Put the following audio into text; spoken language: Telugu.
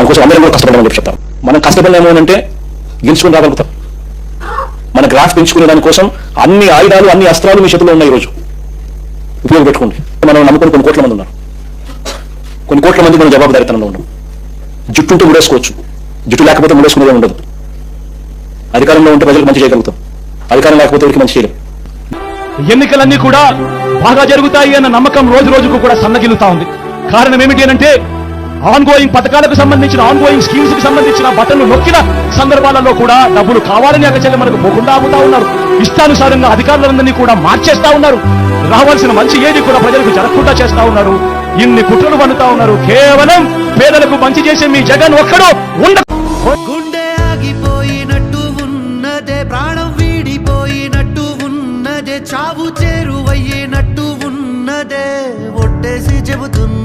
దానికోసం అందరం కూడా కష్టపడమని చెప్పి చెప్తాం మనం కష్టపడలేము అంటే గెలుచుకుని రాగలుగుతాం. మన గ్రాఫ్ పెంచుకునే దానికోసం అన్ని ఆయుధాలు అన్ని అస్త్రాలు మీ చేతిలో ఉన్నాయి ఈరోజు. ఉపయోగపెట్టుకోండి. మనం నమ్ముకుని కొన్ని కోట్ల మంది ఉన్నారు. కొన్ని కోట్ల మంది మనం జవాబుదారితనంలో ఉన్నాం. జుట్టు ఉంటే ముడేసుకోవచ్చు జుట్టు లేకపోతే ముడేసుకునేదే ఉండదు. అధికారంలో ఉంటే ప్రజలకు మంచి చేయగలుగుతాం. అధికారం లేకపోతే ఎవరికి మంచి చేయలేం. ఎన్నికలన్నీ కూడా బాగా జరుగుతాయి అన్న నమ్మకం రోజు రోజుకు కూడా సన్నగిలుతా ఉంది. కారణం ఏమిటి అంటే ఆన్గోయింగ్ పథకాలకు సంబంధించిన ఆన్గోయింగ్ స్కీమ్స్కి సంబంధించిన బటన్లు నొక్కిన సందర్భాలలో కూడా డబ్బులు కావాలని అక్కచెల్లి మనకు పోకుండా ఆగుతా ఉన్నారు. ఇష్టానుసారంగా అధికారులందరినీ కూడా మార్చేస్తా ఉన్నారు. రావాల్సిన మంచి ఏది కూడా ప్రజలకు జరగకుండా చేస్తా ఉన్నారు. ఇన్ని కుట్రలు పండుతా ఉన్నారు. కేవలం పేదలకు మంచి చేసే మీ జగన్ ఒక్కడు ఉండ ఉన్నదే ఉన్నదే చావు చేరువయ్యినట్టు ఉన్నదే ఒట్టేసి చెబుతున్నా